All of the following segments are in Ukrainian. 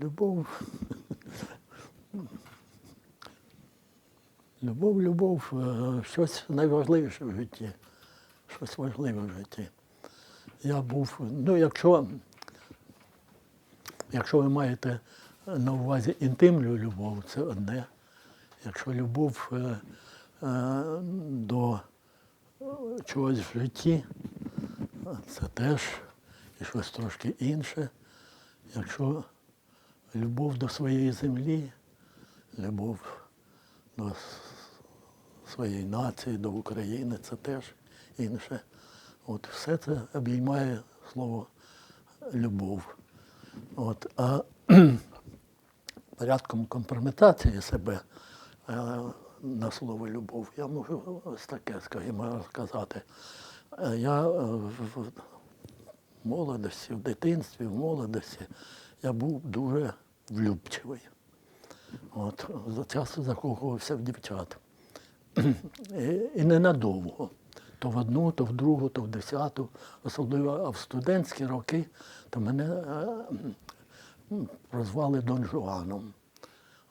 Любов. Любов, любов, е, щось найважливіше в житті. Щось важливе в житті. Я був, ну, якщо, якщо ви маєте на увазі інтимну любов, це одне. Якщо любов е, е, до чогось в житті, це теж і щось трошки інше. Якщо любов до своєї землі, любов до своєї нації, до України, це теж інше. От все це обіймає слово любов. От, а порядком компрометації себе е, на слово любов, я можу ось таке, скажімо, сказати. Е, Я е, в- молодості, в дитинстві, в молодості я був дуже влюбчивий. От, за- часто закохувався в дівчат. І, і ненадовго. То в одну, то в другу, то в десяту. Особливо в студентські роки, то мене е, прозвали Дон Жуаном.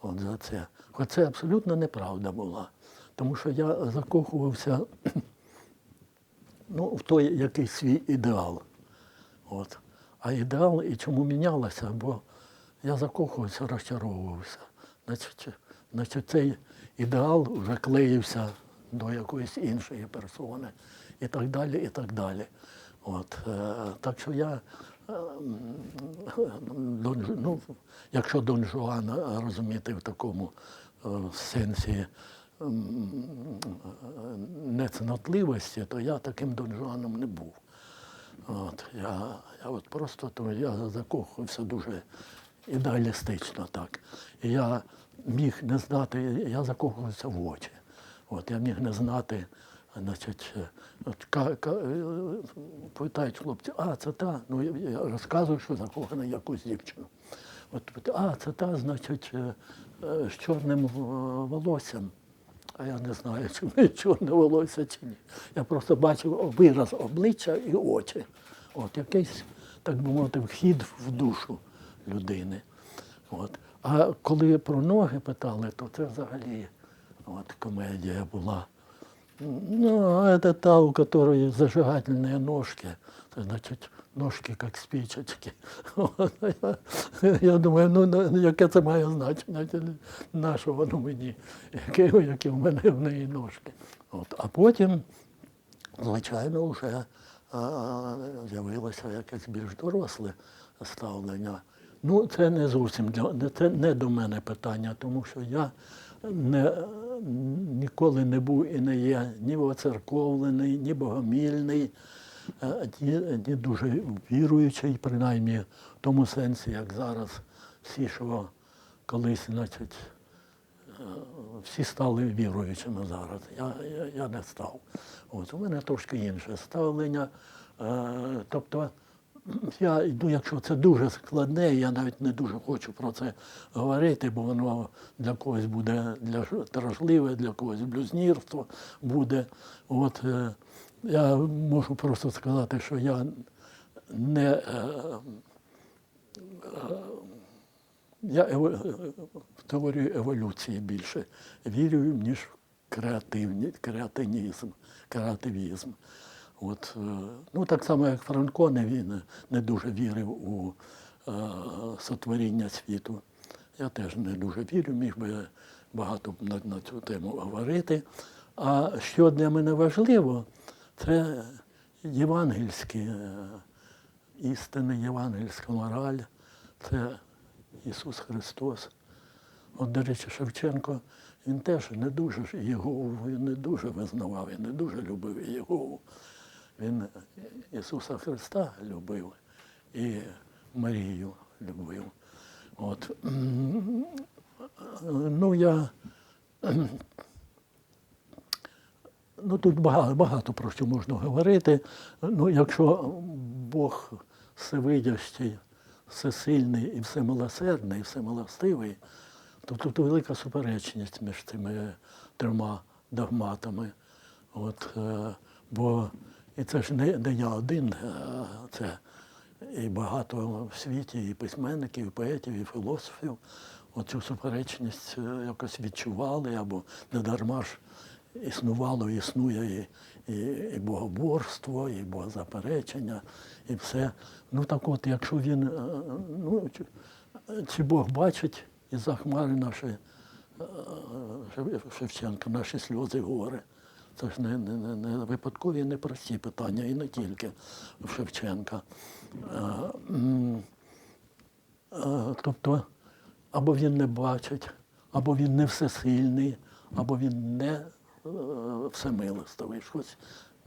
От за це. Хоч це абсолютно неправда була. Тому що я закохувався ну, в той якийсь свій ідеал. От. А ідеал і чому мінялося, бо я закохувався, розчаровувався. Значить, значить, цей ідеал вже клеївся до якоїсь іншої персони і так далі, і так далі. От, е, так що я, е, ну, якщо Дон Жуана розуміти в такому е, сенсі нецнотливості, то я таким Дон Жуаном не був. От, я, я от просто то я закохувався дуже ідеалістично так. І я міг не знати, я закохувався в очі. От, я міг не знати, значить, е, от, е, питають хлопці, а це та, ну я, розказую, що закохана якусь дівчину. От, а це та, значить, е, з чорним волоссям. А я не знаю, чи в чорне волосся чи ні. Я просто бачив вираз обличчя і очі. От якийсь, так би мовити, вхід в душу людини. От. А коли про ноги питали, то це взагалі от, комедія була. Ну, а это та, у которой зажигательные ножки. Це значить ножки як спичечки. Я, думаю, ну яке це має значення, на що воно мені, які, в мене в неї ножки. А потім, звичайно, вже з'явилося якесь більш доросле ставлення. Ну, це не зовсім для це не до мене питання, тому що я не, ніколи не був і не є ні воцерковлений, ні богомільний, е, ні, дуже віруючий, принаймні в тому сенсі, як зараз всі, що колись, значить, е, всі стали віруючими зараз. Я, я, я не став. От, у мене трошки інше ставлення. Е, тобто, я йду, якщо це дуже складне, я навіть не дуже хочу про це говорити, бо воно для когось буде для дражливе, для когось блюзнірство буде. От, е, я можу просто сказати, що я не е, я ево- в теорію еволюції більше вірю, ніж в креативні, креатинізм, креативізм. От, е, ну, так само, як Франко не, він не дуже вірив у е, сотворіння світу. Я теж не дуже вірю, міг би багато на, на цю тему говорити. А що для мене важливо, це євангельські е, істини, євангельська мораль, це Ісус Христос. От, до речі, Шевченко, він теж не дуже Єгову, не дуже визнавав, він не дуже любив Єгову. Він Ісуса Христа любив і Марію любив. От. Ну, я Ну, тут багато, багато про що можна говорити. Ну, якщо Бог всевидящий, всесильний і всемилосердний, і всемилостивий, то тут велика суперечність між цими трьома догматами. От, е, бо і це ж не, не я один, е, це і багато в світі, і письменників, і поетів, і філософів оцю суперечність е, якось відчували, або не дарма ж існувало, існує і, і, і богоборство, і богозаперечення, і все. Ну так от, якщо він, е, ну, чи, Бог бачить із-за хмари наші Шевченка, наші сльози гори. Це ж не, не, не, випадкові, не прості питання, і не тільки в Шевченка. А, м, е, Тобто, або він не бачить, або він не всесильний, або він не е, всемилостивий. Щось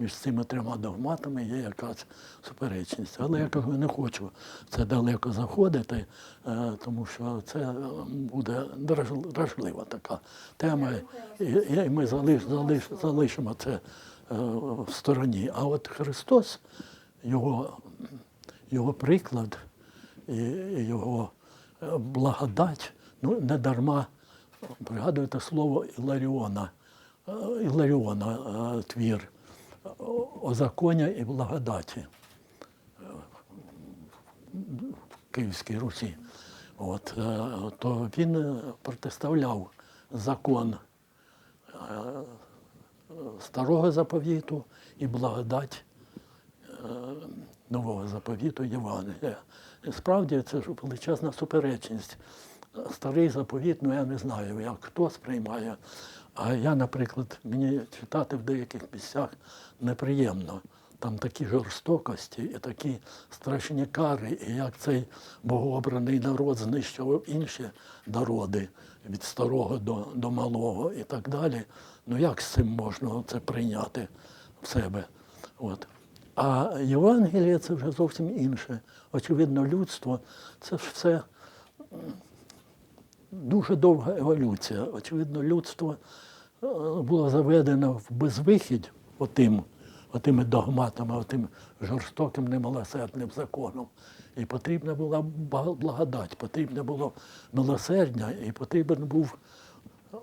між цими трьома догматами є якась суперечність. Але я кажу, не хочу це далеко заходити, е, тому що це е, буде драж- дражлива така тема, і, ми залиш, залиш, залишимо це е, в стороні. А от Христос, його, його приклад і його благодать, ну не дарма пригадуєте слово Іларіона, Іларіона твір о- о законі і благодаті е, в Київській Русі. От, е, то він е, протиставляв закон е, старого заповіту і благодать нового заповіту Євангелія. Справді це ж величезна суперечність. Старий заповіт, ну я не знаю, як хто сприймає. А я, наприклад, мені читати в деяких місцях неприємно. Там такі жорстокості і такі страшні кари, і як цей богообраний народ знищував інші народи від старого до, до малого і так далі. Ну як з цим можна це прийняти в себе? От. А Євангеліє це вже зовсім інше. Очевидно, людство це ж все дуже довга еволюція. Очевидно, людство е, було заведено в безвихідь отим, отими догматами, отим жорстоким, немилосердним законом. І потрібна була благодать, потрібне було милосердя, і потрібен був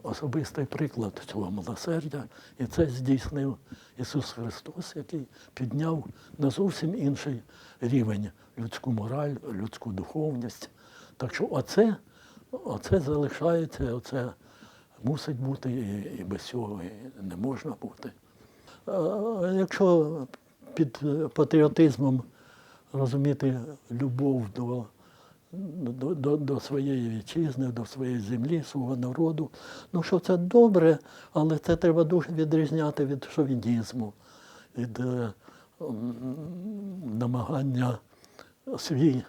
особистий приклад цього милосердя. І це здійснив Ісус Христос, який підняв на зовсім інший рівень людську мораль, людську духовність. Так що оце, оце залишається, оце мусить бути, і, без цього не можна бути. Якщо під патріотизмом розуміти любов до, до, до, своєї вітчизни, до своєї землі, свого народу, ну що це добре, але це треба дуже відрізняти від шовінізму, від намагання свій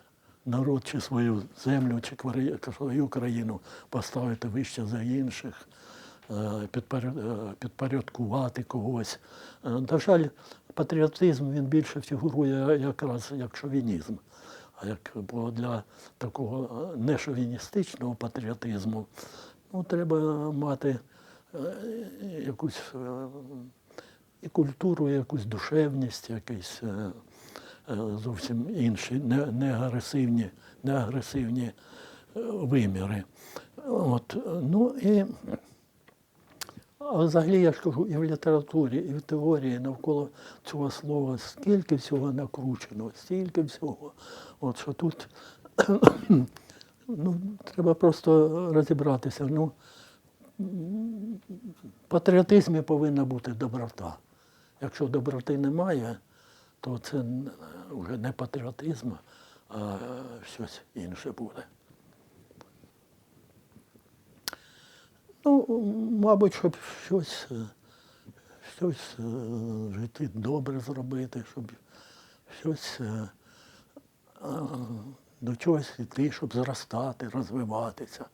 народ чи свою землю, чи свою країну поставити вище за інших, е, е, підпорядкувати когось. Е, На жаль, патріотизм він більше фігурує якраз як шовінізм. А як бо для такого нешовіністичного патріотизму ну, треба мати якусь і культуру, і якусь душевність, якийсь зовсім інші, не, не агресивні, не агресивні е, виміри. От, е, ну і а взагалі я ж кажу, і в літературі, і в теорії навколо цього слова скільки всього накручено, стільки всього. От що тут ну, треба просто розібратися. Ну, патріотизмі повинна бути доброта. Якщо доброти немає, то це вже не патріотизм, а щось інше буде. Ну, мабуть, щоб щось, е, щось е, в житті добре зробити, щоб щось е, е, до чогось йти, щоб зростати, розвиватися,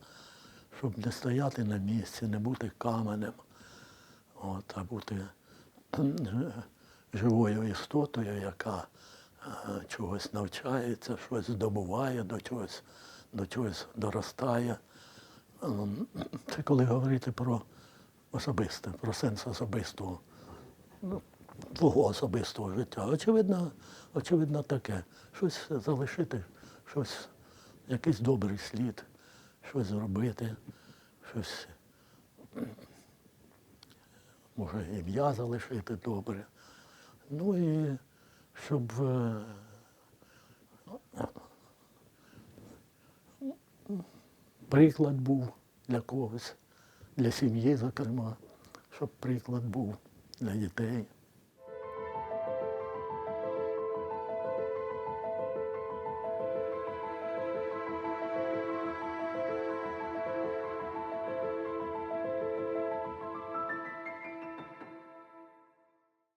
щоб не стояти на місці, не бути каменем, от, а бути е, живою істотою, яка е, чогось навчається, щось здобуває, до чогось, до чогось доростає. Це коли говорити про особисте, про сенс особистого ну, твого особистого життя. Очевидно, очевидно таке. Щось залишити, щось, якийсь добрий слід, щось зробити, щось, може, ім'я залишити добре. Ну і щоб е, приклад був для когось, для сім'ї, зокрема, щоб приклад був для дітей.